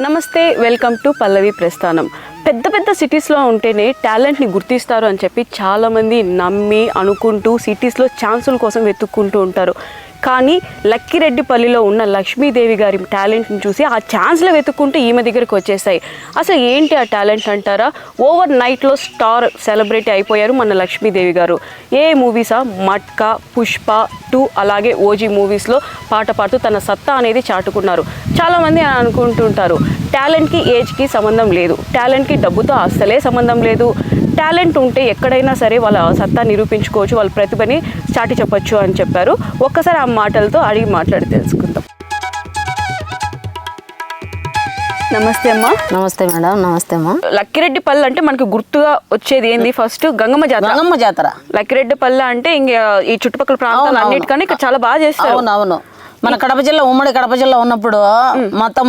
నమస్తే welcome to పల్లవి ప్రస్థానం. పెద్ద పెద్ద సిటీస్లో ఉంటేనే టాలెంట్ని గుర్తిస్తారు అని చెప్పి చాలామంది నమ్మి అనుకుంటూ సిటీస్లో ఛాన్సుల కోసం వెతుక్కుంటూ ఉంటారు. కానీ లక్కిరెడ్డిపల్లిలో ఉన్న లక్ష్మీదేవి గారి టాలెంట్ని చూసి ఆ ఛాన్స్లో వెతుక్కుంటూ ఈమె దగ్గరికి వచ్చేసాయి. అసలు ఏంటి ఆ టాలెంట్ అంటారా? ఓవర్ నైట్లో స్టార్ సెలబ్రిటీ అయిపోయారు మన లక్ష్మీదేవి గారు. ఏ మూవీసా? మట్కా పుష్ప టూ అలాగే ఓజీ మూవీస్లో పాట పాడుతూ తన సత్తా అనేది చాటుకున్నారు. చాలామంది అనుకుంటుంటారు టాలెంట్కి ఏజ్కి సంబంధం లేదు. టాలెంట్కి డబ్బుతో అస్సలే సంబంధం లేదు. టాలెంట్ ఉంటే ఎక్కడైనా సరే వాళ్ళ సత్తా నిరూపించుకోవచ్చు వాళ్ళ ప్రతిభని చాటి చెప్పొచ్చు అని చెప్పారు. ఒక్కసారి ఆ మాటలతో అడిగి మాట్లాడి తెలుసుకుందాం. నమస్తే అమ్మా. నమస్తే మేడం నమస్తే అమ్మా. లక్కిరెడ్డి పల్లె అంటే మనకు గుర్తుగా వచ్చేది ఏంది ఫస్ట్? గంగమ్మ జాతర. గంగమ్మ జాతర. లక్కిరెడ్డి పల్లె అంటే ఇంక ఈ చుట్టుపక్కల ప్రాంతాలు. అన్నిటికన్నా ఇక్కడ చాలా బాగా చేస్తారు. అవును అవును మన కడప జిల్లా ఉమ్మడి కడప జిల్లా ఉన్నప్పుడు మొత్తం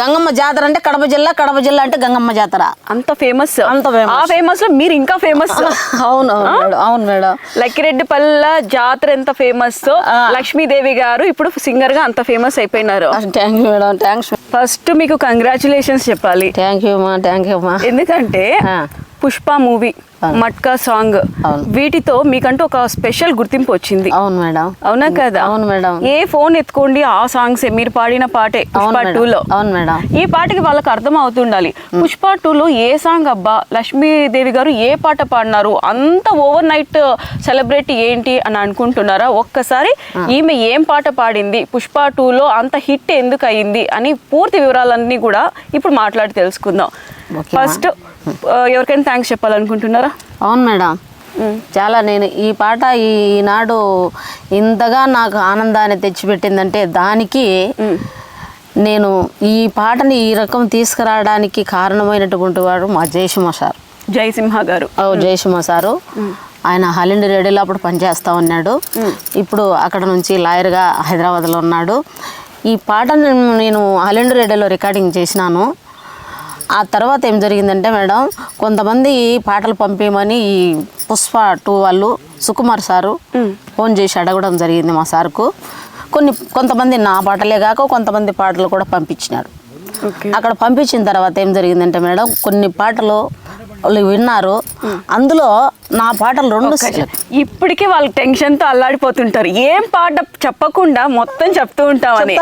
గంగమ్మ జాతర అంటే కడప జిల్లా కడప జిల్లా అంటే గంగమ్మ జాతర. అంత ఫేమస్ అంత. ఆ ఫేమస్లో మీరు ఇంకా ఫేమస్ అవును అవును మేడం అవును మేడం. లక్కిరెడ్డిపల్ల జాతర ఎంత ఫేమస్ లక్ష్మీదేవి గారు ఇప్పుడు సింగర్గా అంత ఫేమస్ అయిపోయినారు. Thank you madam thanks first మీకు కంగ్రాచులేషన్స్ చెప్పాలి. థ్యాంక్ యూ అమ్మా థ్యాంక్ యూ అమ్మా ఎందుకంటే. Pushpa movie Matka song. వీటితో మీకంటూ ఒక స్పెషల్ గుర్తింపు వచ్చింది. అవును మేడం. అవునా కదా? అవును మేడం. ఏ ఫోన్ ఎత్తుకోండి ఆ సాంగ్స్ మీరు పాడిన పాటే పుష్ప మేడం. టూలో. అవును మేడం. ఈ పాటకి వాళ్ళకి అర్థం అవుతుండాలి పుష్ప టూలో ఏ సాంగ్ అబ్బా? లక్ష్మీదేవి గారు ఏ పాట పాడినారు? అంత ఓవర్ నైట్ సెలబ్రిటీ ఏంటి అని అనుకుంటున్నారా? ఒక్కసారి ఈమె ఏం పాట పాడింది? పుష్ప టూలో అంత హిట్ ఎందుకు అయింది అని పూర్తి వివరాలన్నీ కూడా ఇప్పుడు మాట్లాడి తెలుసుకుందాం. ఫస్ట్ ఎవరికైనా థ్యాంక్స్ చెప్పాలనుకుంటున్నారా? అవును మేడం. చాలా నేను ఈ పాట ఈనాడు ఇంతగా నాకు ఆనందాన్ని తెచ్చిపెట్టిందంటే దానికి నేను ఈ పాటని ఈ రకం తీసుకురావడానికి కారణమైనటువంటి వాడు మా జయసింహ సార్. జయసింహ గారు. ఓ జయసింహ సారు. ఆయన హాలిండ్ రేడియోలో అప్పుడు పనిచేస్తా ఉన్నాడు. ఇప్పుడు అక్కడ నుంచి లాయర్గా హైదరాబాద్లో ఉన్నాడు. ఈ పాటను నేను హాలిండ్ రేడియోలో రికార్డింగ్ చేసినాను. ఆ తర్వాత ఏం జరిగిందంటే మేడం కొంతమంది పాటలు పంపించమని ఈ పుష్ప టూ వాళ్ళు సుకుమార్ సారు ఫోన్ చేసి అడగడం జరిగింది మా సార్కు. కొన్ని కొంతమంది నా పాటలే కాక కొంతమంది పాటలు కూడా పంపించినారు. అక్కడ పంపించిన తర్వాత ఏం జరిగిందంటే మేడం కొన్ని పాటలు వాళ్ళు విన్నారు. అందులో నా పాటలు రెండు. ఇప్పటికే వాళ్ళు టెన్షన్తో అల్లాడిపోతుంటారు. ఏం పాట చెప్పకుండా మొత్తం చెప్తూ ఉంటామని.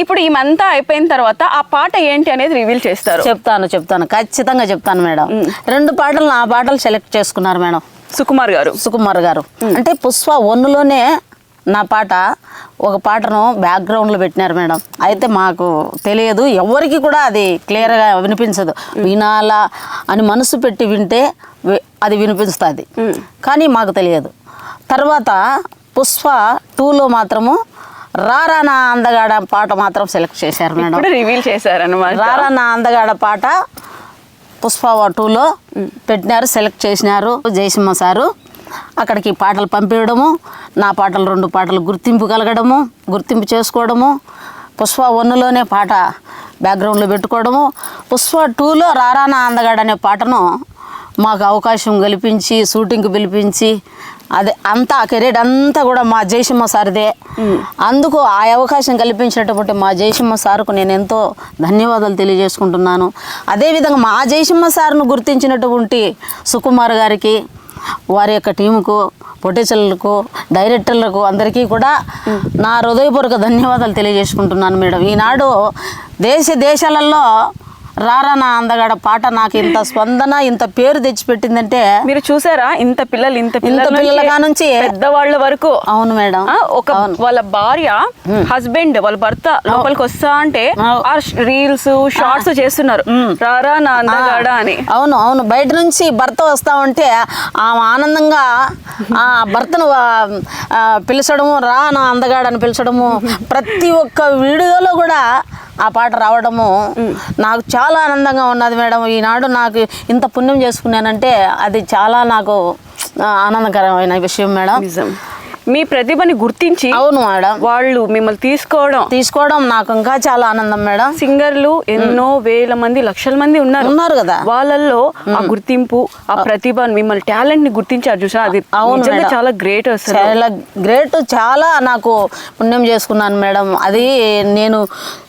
ఇప్పుడు ఈమంతా అయిపోయిన తర్వాత ఆ పాట ఏంటి అనేది రివీల్ చేస్తారు. చెప్తాను చెప్తాను. ఖచ్చితంగా చెప్తాను మేడం. రెండు పాటలు నా పాటలు సెలెక్ట్ చేసుకున్నారు మేడం. సుకుమార్ గారు. సుకుమార్ గారు. అంటే పుష్ప ఒన్నులోనే నా పాట ఒక పాటను బ్యాక్గ్రౌండ్లో పెట్టినారు మేడం. అయితే మాకు తెలియదు ఎవరికి కూడా అది క్లియర్గా వినిపించదు. వినాలా అని మనసు పెట్టి వింటే అది వినిపిస్తుంది. కానీ మాకు తెలియదు. తర్వాత పుష్ప టూలో మాత్రము రారా నా అందగాడ పాట మాత్రం సెలెక్ట్ చేశారు మేడం. రివీల్ చేశారనమాట రారా నా అందగాడ పాట పుష్ప టూలో పెట్టినారు సెలెక్ట్ చేసినారు జయసింహ సారు. అక్కడికి పాటలు పంపించడము నా పాటలు రెండు పాటలు గుర్తింపు కలగడము గుర్తింపు చేసుకోవడము పుష్ప వన్నులోనే పాట బ్యాక్గ్రౌండ్లో పెట్టుకోవడము పుష్ప టూలో రారా నా అందగాడ అనే పాటను మాకు అవకాశం కల్పించి షూటింగ్కి పిలిపించి అదే అంతా కెరీర్ అంతా కూడా మా జయసింహ సార్దే. అందుకు ఆ అవకాశం కల్పించినటువంటి మా జయసింహ సార్కు నేను ఎంతో ధన్యవాదాలు తెలియజేసుకుంటున్నాను. అదేవిధంగా మా జయసింహ సార్ను గుర్తించినటువంటి సుకుమార్ గారికి వారి యొక్క టీముకు పొటేషన్లకు డైరెక్టర్లకు అందరికీ కూడా నా హృదయపూర్వక ధన్యవాదాలు తెలియజేసుకుంటున్నాను మేడం. ఈనాడు దేశ దేశాలలో రారా నా అందగాడ పాట నాకు ఇంత స్పందన ఇంత పేరు తెచ్చిపెట్టిందంటే మీరు చూసారా? ఇంత పిల్లలు ఇంత ఇంత పిల్లల నుంచి పెద్దవాళ్ళ వరకు. అవును మేడం. ఒక వాళ్ళ భార్య హస్బెండ్ వాళ్ళ భర్త లోపలికి వస్తా అంటే రీల్స్ షార్ట్స్ చేస్తున్నారు. రారా నా అందగాడ అని. అవును అవును. బయట నుంచి భర్త వస్తా ఉంటే ఆమె ఆనందంగా ఆ భర్తను పిలిచడము రా నా అందగాడని పిలిచడము ప్రతి ఒక్క వీడియోలో కూడా ఆ పాట రావడము నాకు చాలా ఆనందంగా ఉన్నది మేడం. ఈనాడు నాకు ఇంత పుణ్యం చేసుకున్నానంటే అది చాలా నాకు ఆనందకరమైన విషయం మేడం. మీ ప్రతిభని గుర్తించి అవును మేడం. వాళ్ళు మిమ్మల్ని తీసుకోవడం. తీసుకోవడం నాకు ఇంకా చాలా ఆనందం మేడం. సింగర్లు ఎన్నో వేల మంది లక్షల మంది ఉన్నారు. ఉన్నారు కదా. వాళ్ళల్లో ఆ గుర్తింపు ఆ ప్రతిభ మిమ్మల్ని టాలెంట్ని గుర్తించారు చూసా అది అవును. చాలా గ్రేట్ చాలా గ్రేట్ చాలా నాకు పుణ్యం చేసుకున్నాను మేడం. అది నేను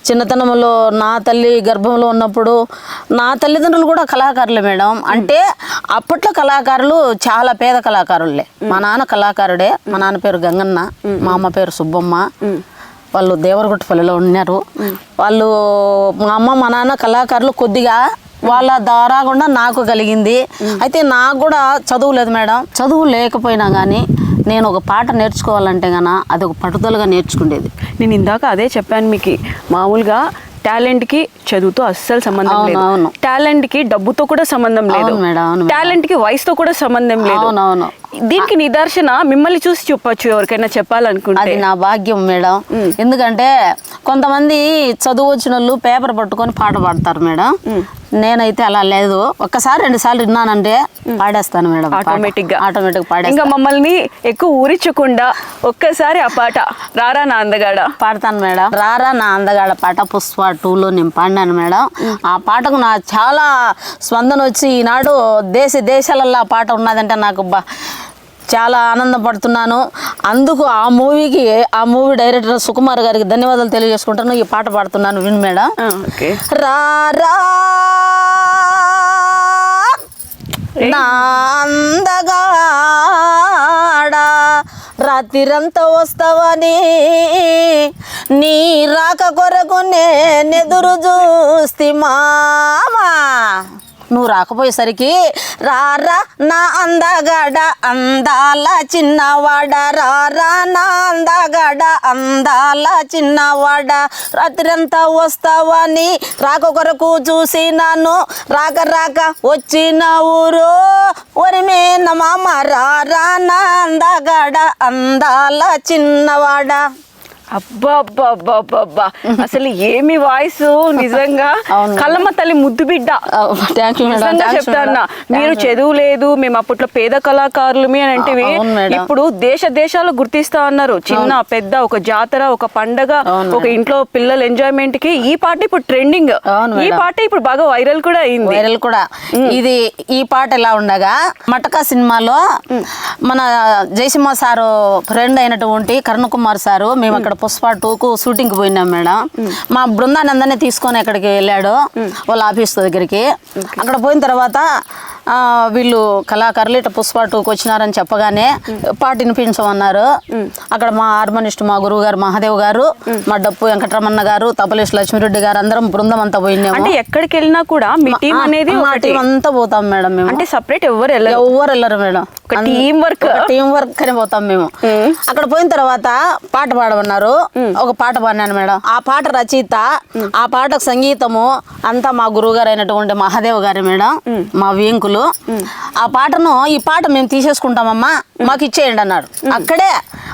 చిన్నతనంలో నా తల్లి గర్భంలో ఉన్నప్పుడు నా తల్లిదండ్రులు కూడా కళాకారులే మేడం. అంటే అప్పట్లో కళాకారులు చాలా పేద కళాకారులే. మా నాన్న కళాకారుడే. మా నాన్న పేరు గంగన్న. మా అమ్మ పేరు సుబ్బమ్మ. వాళ్ళు దేవరగుట్టపల్లిలో ఉన్నారు. వాళ్ళు మా అమ్మ మా నాన్న కళాకారులు కొద్దిగా వాళ్ళ ద్వారా కూడా నాకు కలిగింది. అయితే నాకు కూడా చదువు లేదు మేడం. చదువు లేకపోయినా కానీ నేను ఒక పాట నేర్చుకోవాలంటే గాన అది ఒక పట్టుదలగా నేర్చుకునేది నేను ఇందాక అదే చెప్పాను మీకు మామూలుగా టాలెంట్కి చదువుతో అస్సలు సంబంధం లేదు. టాలెంట్కి డబ్బుతో కూడా సంబంధం లేదు. టాలెంట్కి వయసుతో కూడా సంబంధం లేదు. దీనికి నిదర్శన మిమ్మల్ని చూసి చెప్పొచ్చు ఎవరికైనా చెప్పాలనుకుంటే. అది నా భాగ్యం మేడం. ఎందుకంటే కొంతమంది చదువు వచ్చిన వాళ్ళు పేపర్ పట్టుకొని పాట పాడతారు మేడం. నేనైతే అలా లేదు. ఒక్కసారి రెండు సార్లు విన్నానంటే పాడేస్తాను మేడం. ఆటోమేటిక్గా ఆటోమేటిక్ ఇంకా పాడేస్తాను మమ్మల్ని ఎక్కువ ఊరించకుండా ఒక్కసారి ఆ పాట రారా నా అందగాడ. పాడతాను మేడం. రారా నా అందగాడ పాట పుష్ప టూలో నేను పాడినాను మేడం. ఆ పాటకు నా చాలా స్పందన వచ్చి ఈనాడు దేశ దేశాలల్లో ఆ పాట ఉన్నదంటే నాకు బా చాలా ఆనందపడుతున్నాను. అందుకు ఆ మూవీకి ఆ మూవీ డైరెక్టర్ సుకుమార్ గారికి ధన్యవాదాలు తెలియజేసుకుంటాను. ఈ పాట పాడుతున్నాను విను మేడం. నా అందగాడా రాత్రిరంతా వస్తావని నీ రాక కొరకు నేనెదురు చూస్తి మామా. నువ్వు రాకపోయేసరికి రారా నా అందగాడ అందాల చిన్నవాడ రారా నా అందగాడ అందాల చిన్నవాడ. రాత్రంతా వస్తావని రాక కొరకు చూసినాను రాక రాక వచ్చిన ఊరు. ఒరిమే నా మామ రారా నా అందగాడ అందాల చిన్నవాడ. అబ్బా అబ్బా అబ్బా అబ్బా అబ్బా అసలు ఏమి వాయిస్? నిజంగా. కళ్ళమ్మ తల్లి ముద్దు బిడ్డ. నిజంగా చెప్తాన్నా. మీరు చదువు లేదు మేము అప్పట్లో పేద కళాకారులమి అని అంటే. ఇప్పుడు దేశ దేశాలు గుర్తిస్తా ఉన్నారు చిన్న పెద్ద ఒక జాతర ఒక పండగ ఒక ఇంట్లో పిల్లల ఎంజాయ్మెంట్కి ఈ పాట ఇప్పుడు ట్రెండింగ్ ఈ. పాట ఇప్పుడు బాగా వైరల్ కూడా అయింది. వైరల్ కూడా. ఇది ఈ పాట ఎలా ఉండగా మటకా సినిమాలో మన జయసింహ సారు ఫ్రెండ్ అయినటువంటి కరుణ్ కుమార్ సారు మేము అక్కడ పుష్ప టూకు షూటింగ్కి పోయినాం మేడం. మా బృందానందనే తీసుకొని అక్కడికి వెళ్ళాడు. వాళ్ళ ఆఫీస్ దగ్గరికి. అక్కడ పోయిన తర్వాత వీళ్ళు కళాకారులు ఇట్లా పుష్ప టూకి వచ్చినారని చెప్పగానే పాట వినిపించమన్నారు అక్కడ మా హార్మోనిస్ట్ మా గురువు గారు మహాదేవ్ గారు మా డప్పు వెంకటరమణ గారు తపలేష్ లక్ష్మిరెడ్డి గారు అందరం బృందం అంతా పోయినాము. అంటే ఎక్కడికి వెళ్ళినా కూడా మీ టీం అనేది మా టీం అంతా పోతాం మేడం మేము. అంటే సపరేట్ ఎవరు ఎవరు వెళ్ళరు మేడం. ఒక team work. టీం వర్క్ అని పోతాం మేము. అక్కడ పోయిన తర్వాత పాట పాడమన్నారు. ఒక పాట పాడినాను మేడం. ఆ పాట రచయిత ఆ పాటకు సంగీతము అంతా మా గురువు గారు అయినటువంటి మహాదేవ్ గారు మేడం మా వేంకులు. ఆ పాటను ఈ పాట మేము తీసేసుకుంటామమ్మా మాకు ఇచ్చేయండి అన్నాడు. అక్కడే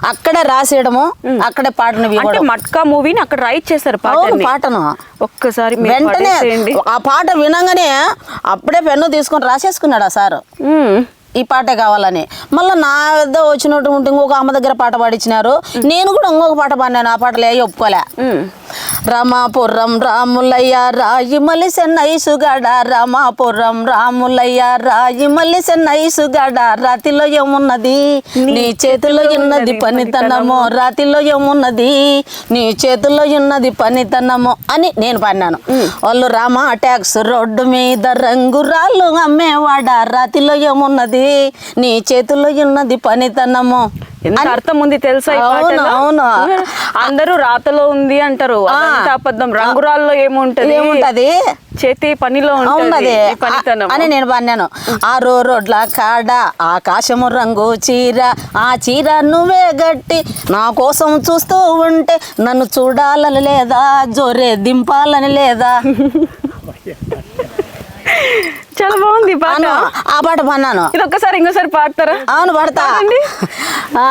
అక్కడే రాసేయడము అక్కడే పాటను మట్కా మూవీని అక్కడ రైట్ చేశారు పాటని. పాటను. ఒక్కసారి వెంటనే. ఆ పాట వినంగానే అప్పుడే పెన్ను తీసుకొని రాసేసుకున్నాడు ఆ సారు. ఈ పాటే కావాలని. మళ్ళీ నా వద్ద వచ్చినటువంటి ఇంకొక అమ్మ దగ్గర పాట పాడించినారు నేను కూడా ఇంకొక పాట పాడినాను. ఆ పాటలు ఏ ఒప్పుకోలే. రామాపురం రాములయ్య రాయిమల్లి చెన్నైసుగాడ రామాపురం రాములయ్య రాయిమల్లి చెన్నైసుగాడ రాతిలో ఏమున్నది? నీ చేతిలో ఉన్నది పనితనము. రాతిలో ఏమున్నది? నీ చేతిలో ఉన్నది పనితనము అని నేను పాడినాను. వాళ్ళు రామ ట్యాక్స్ రోడ్డు మీద రంగురాళ్ళు అమ్మేవాడ. రాతిలో ఏమున్నది? నీ చేతిలో ఉన్నది పనితనము. ఎంత అర్థం ఉంది తెలుసా అవును. అందరూ రాతలో ఉంది అంటారు. అబద్ధం. రంగురాల్లో ఏముంటది? ఏముంటది? చేతి పనిలో పనితనం అని నేను పాడినాను ఆరో రోడ్ల కాడ ఆకాశము రంగు చీర ఆ చీర నువ్వే గట్టి నా కోసం చూస్తూ ఉంటే నన్ను చూడాలని లేదా జోరే దింపాలని లేదా? చాలా బాగుంది పాట. ఆ పాట పాడినాను. ఇది ఒక్కసారి ఇంకోసారి పాడతారా? అవును పడతా. ఆ,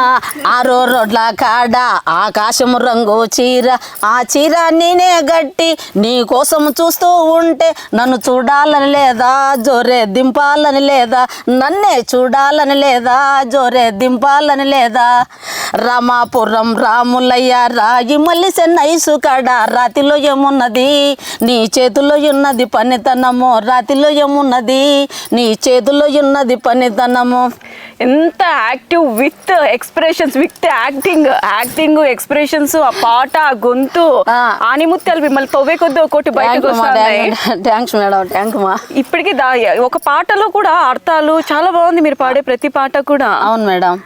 ఆరో రోడ్ల కాడ ఆకాశము రంగు చీర ఆ చీర నేనే గట్టి నీ కోసం చూస్తూ ఉంటే నన్ను చూడాలని లేదా జోరే దింపాలని లేదా నన్నే చూడాలని లేదా జోరే దింపాలని లేదా. రామాపురం రాములయ్య రాగి మల్లి నైసు కాడ రాతిలో ఏమున్నది? నీ చేతిలో ఉన్నది పనితనము రాతిలో ఏమున్నది? ఉన్నది నీ చేతుల్లో ఉన్నది పనితనము. ఎంత active with expressions with acting acting expressions ఆ పాట ఆ గొంతు. ఆనిముత్యాలు మిమ్మల్ని తవ్వే కొద్ది ఒకటి బయటకు థ్యాంక్స్ మేడం. థ్యాంక్ మా. ఇప్పటికీ దా ఒక పాటలో కూడా అర్థాలు చాలా బాగుంది. మీరు పాడే ప్రతి పాట కూడా. అవును మేడం.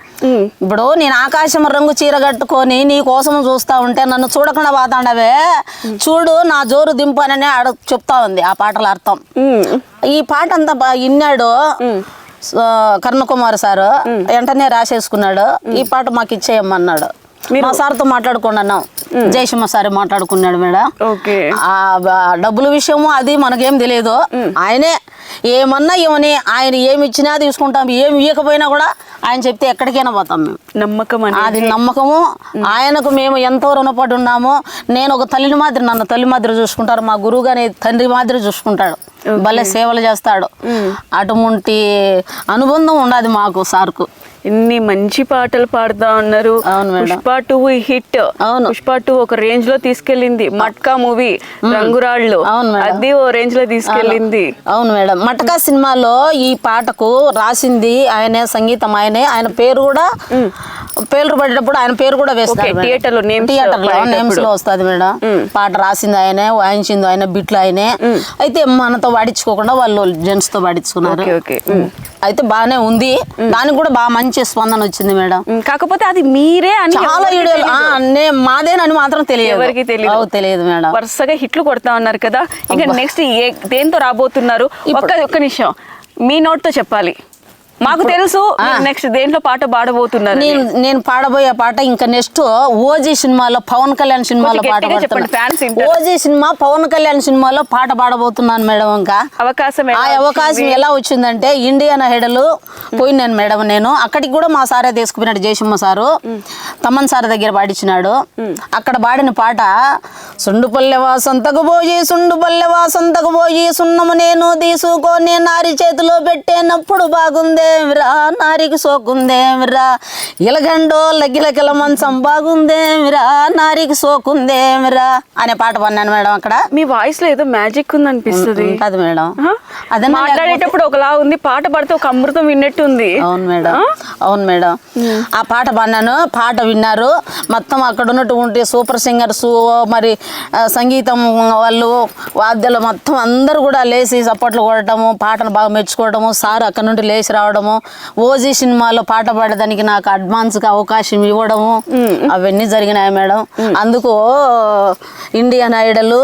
ఇప్పుడు నేను ఆకాశం రంగు చీర కట్టుకొని నీ కోసం చూస్తా ఉంటే నన్ను చూడకుండా పోతాండవే. చూడు నా జోరు దింపనని ఆడ చెప్తా ఉంది ఆ పాటల అర్థం. ఈ పాట అంతా ఆ, కర్ణకుమార్ సారు వెంటనే రాసేసుకున్నాడు. ఈ పాట మాకు ఇచ్చేయమన్నాడు. మా సార్తో మాట్లాడుకున్నాను జయసింహ సార్ మాట్లాడుకున్నాడు మేడం. ఆ డబ్బుల విషయము అది మనకేం తెలియదు. ఆయనే ఏమన్నా ఇవ్వని ఆయన ఏమి ఇచ్చినా తీసుకుంటాం ఏమి ఇవ్వకపోయినా కూడా ఆయన చెప్తే ఎక్కడికైనా పోతాం మేము. నమ్మకం అది నమ్మకము. ఆయనకు మేము ఎంతో రుణపడి ఉన్నాము నేను ఒక తల్లిని మాదిరి నన్ను తల్లి మాదిరి చూసుకుంటారు. మా గురువు గాని తండ్రి మాదిరి చూసుకుంటాడు. భలే సేవలు చేస్తాడు. అటువంటి అనుబంధం ఉండదు మాకు సార్కు. ఎన్ని మంచి పాటలు పాడుతా ఉన్నారు. Pushpa two hit. అవును. పుష్ప టూ ఒక రేంజ్లో తీసుకెళ్ళింది. మట్కా మూవీ రంగురాళ్ళు. అది ఓ రేంజ్లో తీసుకెళ్ళింది. అవును మేడం. మటకా సినిమాలో ఈ పాటకు రాసింది ఆయనే సంగీతం ఆయనే. ఆయన పేరు కూడా పేర్లు పడేటప్పుడు ఆయన పేరు కూడా వేస్తారు థియేటర్లో names థియేటర్లో. నేమ్స్లో వస్తుంది మేడం. పాట రాసింది ఆయనే వాయించింది ఆయన బిట్లు ఆయనే. అయితే మనతో పాడించుకోకుండా వాళ్ళు జెంట్స్తో పాడించుకున్నారు. అయితే బాగానే ఉంది. దానికి కూడా బాగా మంచి స్పందన వచ్చింది మేడం. కాకపోతే అది మీరే అని చాలా వీడియోలు మాదేనని మాత్రం తెలియదు. ఎవరికీ. అవు, తెలియదు మేడం. వరుసగా హిట్లు కొడతా ఉన్నారు కదా. ఇంకా నెక్స్ట్ ఏ దేంతో రాబోతున్నారు? ఒక్క ఒక్క నిమిషం. మీ నోట్తో చెప్పాలి. మాకు తెలుసు నెక్స్ట్ దేంట్లో పాట పాడబోతున్నారు నేను నేను పాడబోయే పాట ఇంకా నెక్స్ట్ ఓజీ సినిమాలో పవన్ కళ్యాణ్ సినిమాలో పాట. ఓజీ సినిమా పవన్ కళ్యాణ్ సినిమాలో పాట పాడబోతున్నాను మేడం ఇంకా. అవకాశం ఆ ఎలా అవకాశం? ఎలా వచ్చిందంటే ఇండియన్ హెడలు పోయినాను మేడం నేను. అక్కడికి కూడా మా సారే తీసుకుపోయినాడు జయసింహ సారు. తమ్మన్ సార్ దగ్గర పాడించినాడు. అక్కడ పాడిన పాట సుండు పల్లెవా సొంతకు పోయి సుండు పల్లెవా సొంతకు పోయి సున్నము నేను తీసుకొని నారి చేతిలో పెట్టేనప్పుడు బాగుందేమిరా నారికి సోకుందేమిరా ఇలగండో లగిలకిల మంచం బాగుందేమిరా నారికి సోకుందేమిరా అనే పాట పన్నాను మేడం అక్కడ. మీ వాయిస్లో ఏదో మ్యాజిక్ ఉంది అనిపిస్తుంది కాదు మేడం. అదే మాట్లాడేటప్పుడు ఒకలా ఉంది పాట పడితే ఒక అమృతం విన్నట్టు ఉంది అవును మేడం. అవును మేడం. ఆ పాట పాడినాను పాట విన్నారు. మొత్తం అక్కడ ఉన్నటువంటి సూపర్ సింగర్స్ మరి సంగీతం వాళ్ళు వాద్యాలు మొత్తం అందరూ కూడా లేచి చప్పట్లు కొట్టడము పాటను బాగా మెచ్చుకోవడము సార్ అక్కడ నుండి లేచి రావడము ఓజీ సినిమాలో పాట పాడడానికి నాకు అడ్వాన్స్గా అవకాశం ఇవ్వడము. అవన్నీ జరిగినాయి మేడం. అందుకు ఇండియన్ ఐడల్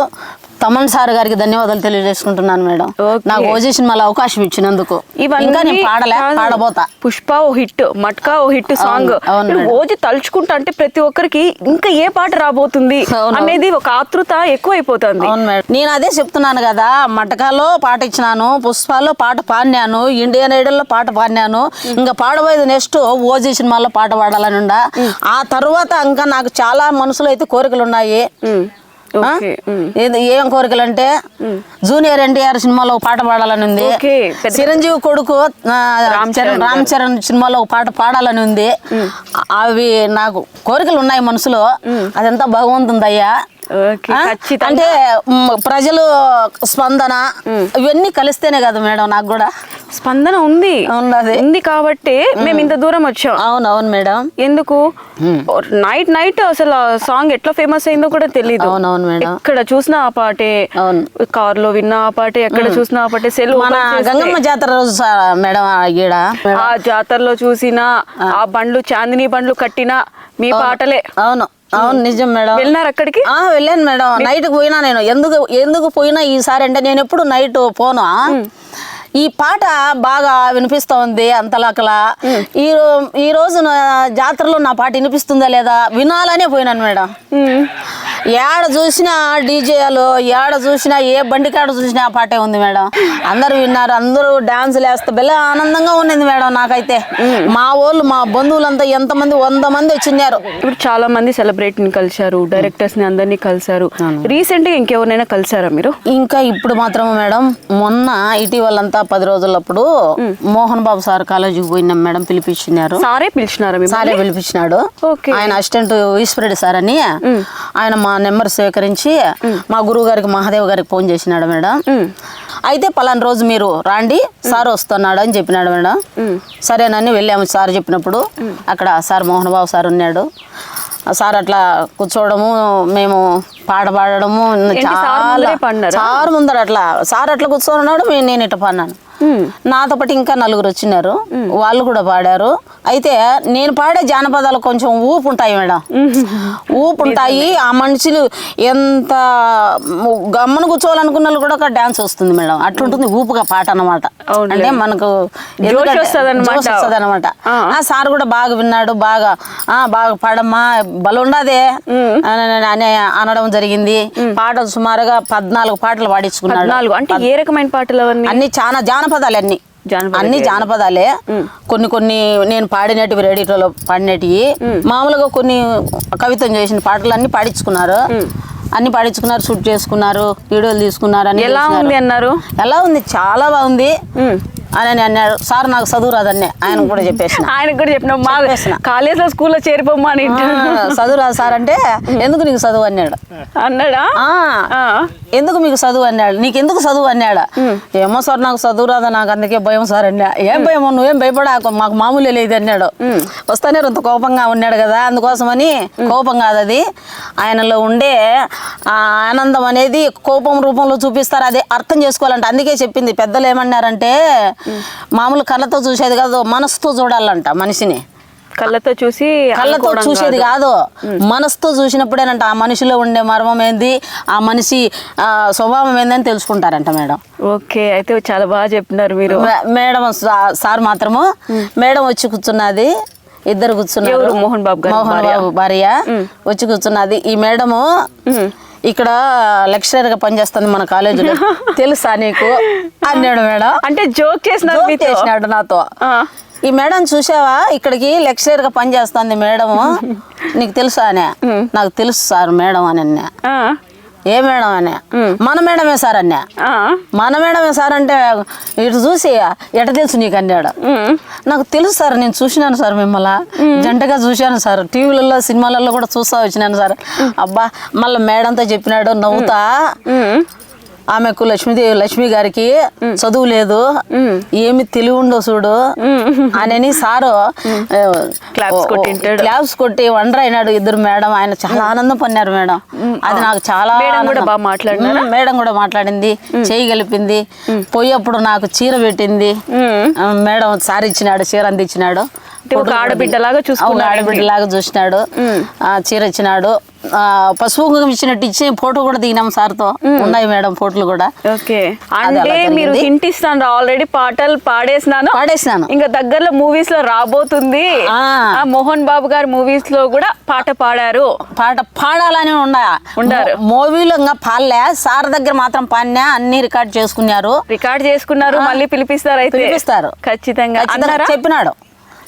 తమన్ సార్ గారికి ధన్యవాదాలు తెలియజేసుకుంటున్నాను మేడం. నాకు ఓజీ సినిమాలో అవకాశం ఇచ్చినందుకు. ఇంకా నేను పాడలే. పాడబోతా. పుష్ప ఓ హిట్ మట్కా ఓ హిట్ సాంగ్. రోజు తలుచుకుంటా అంటే ప్రతి ఒక్కరికి ఇంకా ఏ పాట రాబోతుంది. అనేది ఒక ఆతృత ఎక్కువైపోతుంది. అవును మేడం. నేను అదే చెప్తున్నాను కదా మటకాలో పాట ఇచ్చినాను పుష్పాల్లో పాట పాడినాను ఇండియన్ ఐడల్లో పాట పాడినాను ఇంకా పాడబోయేది నెక్స్ట్ ఓజీ సినిమాలో పాట పాడాలని ఉండా. ఆ తర్వాత ఇంకా నాకు చాలా మనసులో అయితే కోరికలు ఉన్నాయి ఏం కోరికలు అంటే జూనియర్ ఎన్టీఆర్ సినిమాలో ఒక పాట పాడాలని ఉంది. చిరంజీవి కొడుకు రామ్ చరణ్ రామ్ చరణ్ సినిమాలో ఒక పాట పాడాలని ఉంది. అవి నాకు కోరికలు ఉన్నాయి మనసులో. అదంతా భగవంతుందయ్యా. అంటే ప్రజలు స్పందన ఇవన్నీ కలిస్తేనే కదా మేడం నాకు కూడా. స్పందన ఉంది. ఉన్నది. ఉంది కాబట్టి మేము ఇంత దూరం వచ్చాం. అవును అవును మేడం. ఎందుకు? నైట్ నైట్ అసలు సాంగ్ ఎట్లా ఫేమస్ అయిందో కూడా తెలియదు అవునవును మేడం. ఎక్కడ చూసినా ఆ పాటే. అవును. కార్లో విన్నా ఆ పాటే ఎక్కడ చూసినా ఆ పాటే సెల్ మన గంగమ్మ జాతర రోజు మేడం ఈడ. ఆ జాతరలో చూసినా ఆ. బండ్లు చాందిని బండ్లు కట్టినా మీ పాటలే. అవును. అవును నిజం మేడం. వెళ్ళినారు అక్కడికి? ఆ వెళ్ళాను మేడం. నైట్ పోయినా నేను. ఎందుకు ఎందుకు పోయినా ఈసారి అంటే నేను ఎప్పుడు నైట్ పోను ఈ పాట బాగా వినిపిస్తా ఉంది అంతలాకలా ఈ ఈ రోజు జాతరలో నా పాట వినిపిస్తుందా లేదా? వినాలనే పోయినాను మేడం. ఏడ చూసినా డీజేలు ఏడ చూసినా ఏ బండి కాడ చూసినా ఆ పాటే ఉంది మేడం. అందరూ విన్నారు అందరూ డాన్సులు వేస్తే భలే ఆనందంగా ఉన్నది మేడం నాకైతే. మా వాళ్ళు మా బంధువులంతా ఎంతమంది వంద మంది వచ్చినారు ఇప్పుడు చాలా మంది సెలబ్రిటీ ని కలిశారు డైరెక్టర్స్ని అందరినీ కలిశారు. రీసెంట్గా ఇంకెవరినైనా కలిసారా మీరు? ఇంకా ఇప్పుడు మాత్రం మేడం మొన్న ఇటీవలంతా పది రోజులప్పుడు మోహన్ బాబు సార్ కాలేజీకి పోయినాం మేడం పిలిపించినారు. సారే పిలిచినారా సారే పిలిపించినాడు. ఆయన అసిస్టెంట్ ఈశ్వరుడు సార్ అని ఆయన మా నెంబర్ స్వీకరించి మా గురువు గారికి మహాదేవ్ గారికి ఫోన్ చేసినాడు మేడం. అయితే పలానా రోజు మీరు రాండి సార్ వస్తున్నాడు అని చెప్పినాడు మేడం. సరేనని వెళ్ళాము సార్ చెప్పినప్పుడు అక్కడ సార్ మోహన్ బాబు సార్ ఉన్నాడు. సార్ అట్లా కూర్చోవడము మేము పాట పాడడము చాలా? సార్ ముందర అట్లా సార్ అట్లా కూర్చొని ఉన్నాడు నేను ఇట్లా పాడినాను నాతో పాటు ఇంకా నలుగురు వచ్చినారు. వాళ్ళు కూడా పాడారు. అయితే నేను పాడే జానపదాలు కొంచెం ఊపు ఉంటాయి మేడం ఊపు ఉంటాయి ఆ మనుషులు ఎంత గమ్మను కూర్చోవాలనుకున్న వాళ్ళు కూడా ఒక డాన్స్ వస్తుంది మేడం. అట్లుంటుంది ఊపుగా పాట అవునులే. అంటే మనకు. వస్తుంది ఆ. ఆ సార్ కూడా బాగా విన్నాడు. బాగా ఆ బాగా పాడమ్మా బలుండదే అని అని అనడం జరిగింది. పాటలు సుమారుగా పద్నాలుగు పాటలు పాడించుకున్నాడు. అంటే ఏ రకమైన పాటలు అన్ని చాలా జానపదాలు అన్ని జానపద అన్ని జానపదాలే. కొన్ని కొన్ని నేను పాడినటివి రేడియోలో పాడినటివి. మామూలుగా కొన్ని కవితం చేసిన పాటలు అన్ని పాడించుకున్నారు అన్ని పాడించుకున్నారు షూట్ చేసుకున్నారు వీడియోలు తీసుకున్నారు అన్ని ఎలా. ఉంది అన్నారు? ఎలా ఉంది? చాలా బాగుంది. అని అని అన్నాడు సార్ నాకు చదువు రాదన్నే. ఆయన కూడా చెప్పేసిన. ఆయన కూడా చెప్పిన మా. కాలేజ్లో స్కూల్లో చేరిపోమ్మా అని చదువు రాదు సార్ అంటే ఎందుకు నీకు చదువు అన్నాడు? అన్నాడా. ఎందుకు మీకు చదువు అన్నాడు? నీకు ఎందుకు చదువు అన్నాడు? ఏమో సార్ నాకు చదువు రాదా నాకు అందుకే భయం సార్ అన్నా. ఏం భయం నువ్వేం భయపడాకు మాకు మామూలే లేదు అన్నాడు. వస్తానే ఇంత కోపంగా ఉన్నాడు కదా అందుకోసమని కోపం కాదు అది. ఆయనలో ఉండే ఆ ఆనందం అనేది కోపం రూపంలో చూపిస్తారు అది అర్థం చేసుకోవాలంట. అందుకే చెప్పింది పెద్దలు ఏమన్నారంటే మామూలు కళ్ళతో చూసేది కాదు మనసుతో చూడాలంట మనిషిని. కళ్ళతో చూసి కళ్ళతో చూసేది కాదు. మనసుతో చూసినప్పుడేనంట ఆ మనిషిలో ఉండే మర్మం ఏంది ఆ మనిషి స్వభావం ఏందని తెలుసుకుంటారంట మేడం. ఓకే అయితే చాలా బాగా చెప్పినారు మీరు. మేడం సార్ మాత్రము మేడం వచ్చి కూర్చున్నది ఇద్దరు కూర్చున్నారు? మోహన్ బాబు మోహన్ భార్య? బాబు భార్య వచ్చి కూర్చున్నది. ఈ మేడము ఇక్కడ లెక్చరర్గా పనిచేస్తుంది మన కాలేజీలో. తెలుసా నీకు? అన్నాడు మేడం. అంటే జోక్ చేసినాడు నాతో. ఈ మేడం చూసావా? ఇక్కడికి లెక్చరర్గా పనిచేస్తుంది మేడం నీకు తెలుసా అనే? నాకు తెలుసు సార్ మేడం అని అన్నా. ఏ మేడం అనే? మన మేడమే సార్ అన్నా. మన మేడమే సార్ అంటే ఇటు చూసి ఎట తెలుసు నీకు అన్నాడు. నాకు తెలుసు సార్ నేను చూసినాను సార్ మిమ్మల్ని. జంటగా చూశాను సార్. టీవీలలో సినిమాలలో కూడా చూస్తా వచ్చినాను సార్. అబ్బా మళ్ళీ మేడంతో చెప్పినాడు నవ్వుతా. ఆమెకు లక్ష్మీదేవి లక్ష్మి గారికి చదువు లేదు. ఏమి తెలివి ఉండో చూడు అని సారు. క్లాప్స్ కొట్టి వండర్ అయినాడు ఇద్దరు మేడం. ఆయన చాలా ఆనందం పొందారు మేడం. అది నాకు చాలా మేడం కూడా మాట్లాడింది. చేయి కలిపింది పోయేప్పుడు నాకు చీర పెట్టింది. మేడం సారి ఇచ్చినాడు చీర అందించినాడు. ఆడబిడ్డలాగా చూసుకున్నారు అవును, ఆడబిడ్డలాగా చూసినాడు. ఆ, చీర ఇచ్చినాడు. పసుపు కుంకుమ ఇచ్చినట్టు ఇచ్చి ఫోటో కూడా దిగినాం సార్తో. ఉన్నాయి మేడం ఫోటోలు కూడా. ఓకే. అంటే మీరు. హింట్ ఇస్తాను ఆల్రెడీ పాటలు పాడేసినాను. పాడేసినాను. ఇంకా దగ్గరలో మూవీస్లో రాబోతుంది. మోహన్ బాబు గారి మూవీస్లో కూడా పాట పాడారు. పాట పాడాలని ఉండ. ఉండారు. మూవీలో ఇంకా పాడలే. సార్ దగ్గర మాత్రం పాడినా అన్ని రికార్డ్ చేసుకున్నారు. రికార్డ్ చేసుకున్నారు మళ్ళీ పిలిపిస్తారు అయితే. పిలిపిస్తారు. ఖచ్చితంగా. చెప్పినాడు.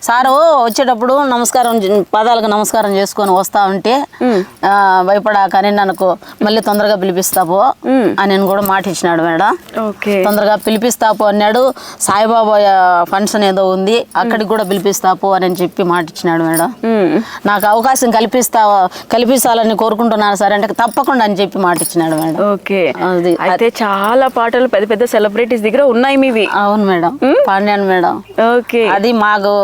సారు వచ్చేటప్పుడు నమస్కారం పాదాలకు నమస్కారం చేసుకొని వస్తా ఉంటే భయపడాకని నన్ను మళ్ళీ తొందరగా పిలిపిస్తావు అని నేను కూడా మాట ఇచ్చినాడు మేడం తొందరగా పిలిపిస్తాపు అన్నాడు. సాయిబాబా ఫంక్షన్ ఏదో ఉంది అక్కడికి కూడా పిలిపిస్తాపు అని చెప్పి మాట ఇచ్చినాడు మేడం. నాకు అవకాశం కల్పిస్తా కల్పించాలని కోరుకుంటున్నాను సార్ అంటే తప్పకుండా అని చెప్పి మాట ఇచ్చినాడు మేడం. ఓకే. అది అయితే చాలా పాటలు పెద్ద పెద్ద సెలబ్రిటీస్ దగ్గర ఉన్నాయి మీవి. అవును మేడం. పాడినాను మేడం. ఓకే. అది మాకు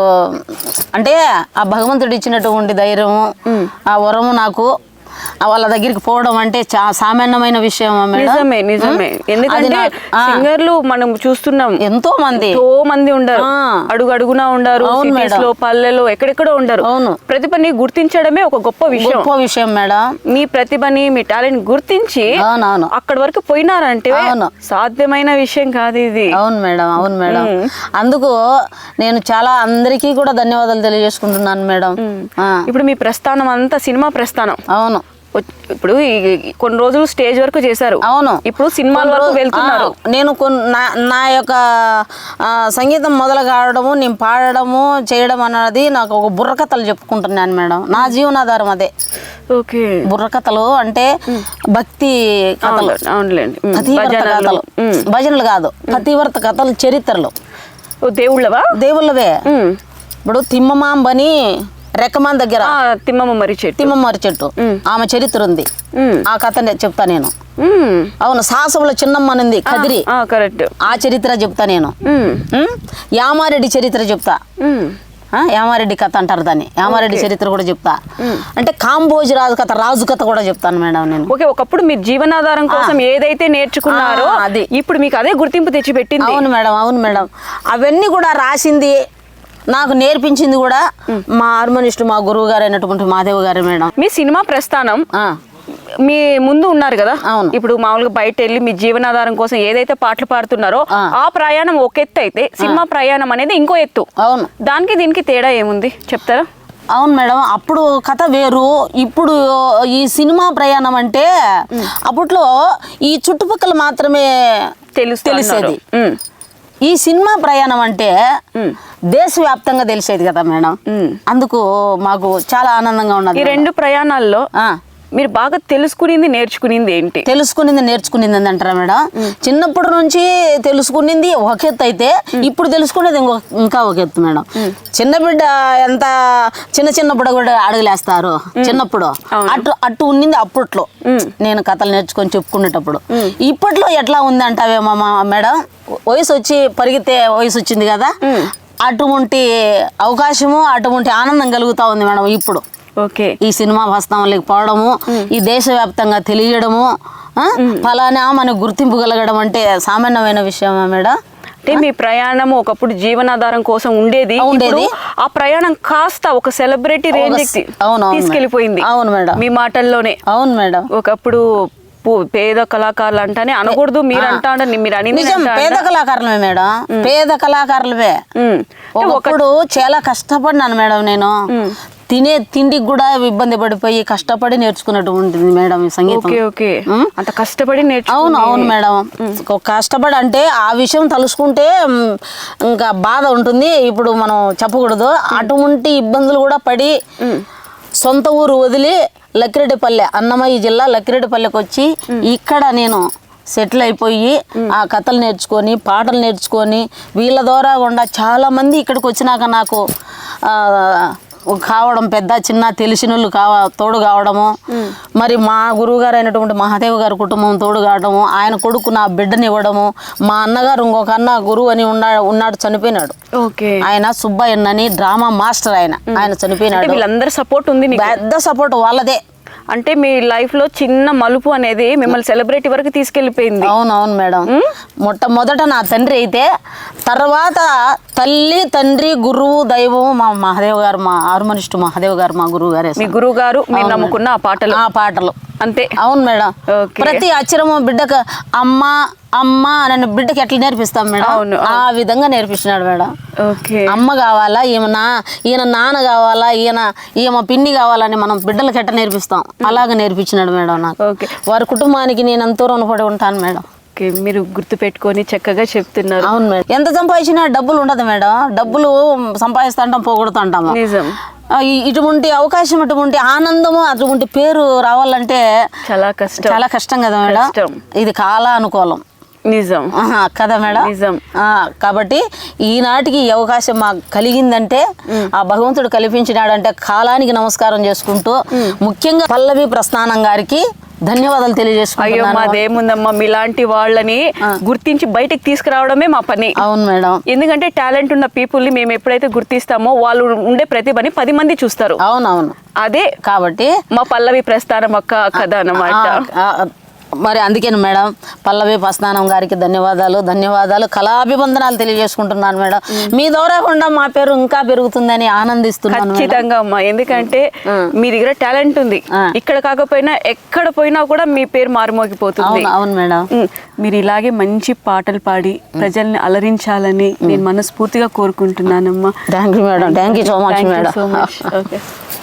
అంటే ఆ భగవంతుడు ఇచ్చినటువంటి ధైర్యము ఆ వరము నాకు వాళ్ళ దగ్గరికి పోవడం అంటే సామాన్యమైన విషయం మేడం? నిజమే నిజమే. ఎందుకంటే. సింగర్లు మనం చూస్తున్నాం. ఎంతో మంది. ఎంతో మంది ఉండరు. అడుగు అడుగునా ఉండరు. లో పల్లెలో ఎక్కడెక్కడో ఉండరు. అవును. ప్రతిభని గుర్తించడమే ఒక గొప్ప విషయం. గొప్ప విషయం మేడం. మీ ప్రతిభని మీ టాలెంట్ గుర్తించి అక్కడి వరకు పోయినారంటే. సాధ్యమైన విషయం కాదు ఇది. అవును మేడం అవును మేడం. అందుకు నేను చాలా అందరికీ కూడా ధన్యవాదాలు తెలియజేసుకుంటున్నాను మేడం. ఇప్పుడు మీ ప్రస్థానం అంతా సినిమా ప్రస్థానం. అవును. ఇప్పుడు కొన్ని రోజులు స్టేజ్ వరకు చేశారు. అవును. ఇప్పుడు సినిమాల వరకు వెళ్తున్నారు. నేను నా యొక్క సంగీతం మొదలు కావడము నేను పాడడము చేయడం అన్నది నాకు ఒక బుర్రకథలు చెప్పుకుంటున్నాను మేడం. నా జీవనాధారం అదే. ఓకే. బుర్రకథలు అంటే భక్తి కథలు. అవును- అవునులేండి. పతివర్త. కథలు. భజనలు కాదు పతివర్త కథలు చరిత్రలు. దేవుళ్ళవా? దేవుళ్ళవే. ఇప్పుడు తిమ్మమాంబని రెక్కమాన్ దగ్గర. ఆ, తిమ్మమ్మ మరి చెట్టు. తిమ్మమ్మరి చెట్టు. ఆమె చరిత్ర ఉంది. ఆ కథ చెప్తా నేను. అవును సాసవుల చిన్నమ్మనింది కదిరి. ఆ, కరెక్ట్. ఆ చరిత్ర చెప్తా నేను? యామారెడ్డి చరిత్ర చెప్తా. యామారెడ్డి కథ అంటారు దాన్ని. యామారెడ్డి. చరిత్ర కూడా చెప్తా. అంటే కాంబోజి రాజు కథ రాజు కథ కూడా చెప్తాను మేడం నేను. ఓకే ఒకప్పుడు మీరు జీవనాధారం కోసం ఏదైతే నేర్చుకున్నారో అది. ఇప్పుడు మీకు అదే గుర్తింపు తెచ్చి పెట్టింది అవును మేడం అవును మేడం. అవన్నీ కూడా రాసింది నాకు నేర్పించింది కూడా మా హార్మోనిస్ట్ మా గురువు గారు అయినటువంటి మాదేవ్ గారు మేడం. మీ సినిమా ప్రస్థానం మీ ముందు ఉన్నారు కదా? అవును. ఇప్పుడు మామూలుగా బయట వెళ్ళి మీ జీవనాధారం కోసం ఏదైతే పాటలు పాడుతున్నారో ఆ. ప్రయాణం ఒక ఎత్తు అయితే సినిమా ప్రయాణం అనేది ఇంకో ఎత్తు. అవును. దానికి దీనికి తేడా ఏముంది? చెప్తారా? అవును మేడం అప్పుడు కథ వేరు. ఇప్పుడు ఈ సినిమా ప్రయాణం అంటే అప్పట్లో ఈ చుట్టుపక్కల మాత్రమే తెలుసు తెలిసేది. ఈ సినిమా ప్రయాణం అంటే దేశవ్యాప్తంగా తెలిసేది కదా మేడం. అందుకు మాకు చాలా ఆనందంగా ఈ ఉన్నది రెండు ప్రయాణాల్లో మీరు బాగా తెలుసుకునింది నేర్చుకునింది ఏంటి? తెలుసుకునింది నేర్చుకునింది అని అంటారా మేడం? చిన్నప్పటి నుంచి తెలుసుకునింది ఒక ఎత్తు అయితే ఇప్పుడు తెలుసుకునేది ఇంకో ఇంకా ఒక ఎత్తు మేడం. చిన్న బిడ్డ ఎంత చిన్న చిన్నప్పుడు కూడా అడుగులేస్తారు చిన్నప్పుడు. అటు అటు ఉన్నింది అప్పట్లో. నేను కథలు నేర్చుకొని చెప్పుకునేటప్పుడు. ఇప్పట్లో ఎట్లా ఉంది అంటావేమో మా మేడం? వయసు వచ్చి పరిగెత్తే వయసు వచ్చింది కదా? అటువంటి అవకాశము అటువంటి ఆనందం కలుగుతా ఉంది మేడం ఇప్పుడు. ఈ సినిమా వాస్తవంలోకి పోవడము ఈ దేశవ్యాప్తంగా తెలియడము ఆ, ఫలానా మనకు గుర్తింపు కలగడం అంటే సామాన్యమైన విషయమా మేడం? అంటే మీ ప్రయాణం ఒకప్పుడు జీవనాధారం కోసం ఉండేది. ఉండేది. ఆ ప్రయాణం కాస్త ఒక సెలబ్రిటీ రేంజ్. తీసుకెళ్ళిపోయింది అవును మేడం. మీ మాటల్లోనే. అవును మేడం. ఒకప్పుడు పేద కళాకారులు అంటానే అనకూడదు మీరు అంటాడు మీరు నిజం పేద కళాకారులమే మేడం. పేద కళాకారులమే. ఒకప్పుడు చాలా కష్టపడినాను మేడం నేను. తినే తిండికి కూడా ఇబ్బంది పడిపోయి కష్టపడి నేర్చుకున్నటువంటిది మేడం ఈ సంగీతం. ఓకే. అంత కష్టపడి అవును అవును మేడం. కష్టపడి అంటే ఆ విషయం తలుసుకుంటే మ్, ఇంకా బాధ ఉంటుంది. ఇప్పుడు మనం చెప్పకూడదు. అటువంటి ఇబ్బందులు కూడా పడి సొంత ఊరు వదిలి లక్కిరెడ్డిపల్లె అన్నమయ్య జిల్లా లక్కిరెడ్డిపల్లెకి వచ్చి ఇక్కడ నేను సెటిల్ అయిపోయి ఆ కథలు నేర్చుకొని పాటలు నేర్చుకొని వీళ్ళ ద్వారా కూడా చాలా మంది ఇక్కడికి వచ్చినాక నాకు కావడం పెద్ద చిన్న తెలిసిన వాళ్ళు కావ తోడు కావడము. మరి మా గురువు గారు అయినటువంటి మహాదేవ్ గారి కుటుంబం తోడు కావడము ఆయన కొడుకు నా బిడ్డని ఇవ్వడము మా అన్నగారు ఇంకొక అన్న గురువు అని ఉన్నా ఉన్నాడు చనిపోయినాడు. ఆయన సుబ్బయ్యన్ అని డ్రామా మాస్టర్ ఆయన ఆయన చనిపోయినాడు. వీళ్ళందరి సపోర్ట్ ఉంది పెద్ద సపోర్ట్ వాళ్ళదే. అంటే మీ లైఫ్లో చిన్న మలుపు అనేది మిమ్మల్ని సెలబ్రిటీ వరకు తీసుకెళ్ళిపోయింది అవును అవును మేడం మొట్టమొదట నా తండ్రి అయితే తర్వాత తల్లి తండ్రి గురువు దైవం మా మహాదేవ్ గారు మా హార్మోనిస్ట్ మహాదేవ్ గారు మా గురువు గారే మీ గురువు గారు మీరు నమ్ముకున్న ఆ పాటలు. ఆ పాటలు. అంతే. అవును మేడం. ప్రతి అక్షరము బిడ్డకు అమ్మ అమ్మ అని బిడ్డకి ఎట్లా నేర్పిస్తాం మేడం? అవును, ఆ విధంగా నేర్పిస్తున్నాడు మేడం. ఓకే. అమ్మ కావాలా ఈమె నా ఈయన నాన్న కావాలా ఈయన ఈమె పిన్ని కావాలని మనం బిడ్డలకి ఎట్ట నేర్పిస్తాం? అలాగ నేర్పించినాడు మేడం నాకు. ఓకే. వారి కుటుంబానికి నేను ఎంతో రుణపడి ఉంటాను మేడం. ఓకే మీరు గుర్తు పెట్టుకొని చక్కగా చెప్తున్నారు. అవును మేడం. ఎంత సంపాదించినా డబ్బులు ఉండదు మేడం. డబ్బులు సంపాదిస్తుంటాం పోగొడుతుంటాము నిజం ఆ, ఈ- ఇటువంటి అవకాశం ఇటువంటి ఆనందము అటువంటి పేరు రావాలంటే చాలా కష్టం. చాలా కష్టం కదా మేడం. ఇది కాలా అనుకూలం నిజం కదా మేడం? నిజం. ఆ, కాబట్టి ఈనాటికి ఈ అవకాశం మాకు కలిగిందంటే ఆ భగవంతుడు కల్పించినాడంటే కాలానికి నమస్కారం చేసుకుంటూ ముఖ్యంగా పల్లవి ప్రస్థానం గారికి ధన్యవాదాలు అయ్యో తెలియజేసుకుంటున్నాను మాదేముందమ్మా మీలాంటి వాళ్ళని గుర్తించి బయటకు తీసుకురావడమే మా పని. అవును మేడం. ఎందుకంటే టాలెంట్ ఉన్న people ని మేము ఎప్పుడైతే గుర్తిస్తామో వాళ్ళు ఉండే ప్రతిభని పది మంది చూస్తారు. అవునవును. అదే కాబట్టి మా పల్లవి ప్రస్థానం అక్క కథ అన్నమాట. మరి అందుకేను మేడం పల్లవి ప్రస్థానం గారికి ధన్యవాదాలు ధన్యవాదాలు. కళాభివందనాలు తెలియజేసుకుంటున్నాను మేడం. మీ ద్వారా కూడా మా పేరు ఇంకా పెరుగుతుందని ఆనందిస్తున్నాను. ఖచ్చితంగా అమ్మా. ఎందుకంటే మీ దగ్గర టాలెంట్ ఉంది. ఇక్కడ కాకపోయినా ఎక్కడ పోయినా కూడా మీ పేరు మారుమోగిపోతుంది. అవును మేడం. మీరు ఇలాగే మంచి పాటలు పాడి ప్రజల్ని అలరించాలని నేను మనస్ఫూర్తిగా కోరుకుంటున్నానమ్మా. Thank you madam thank you so much madam. Okay.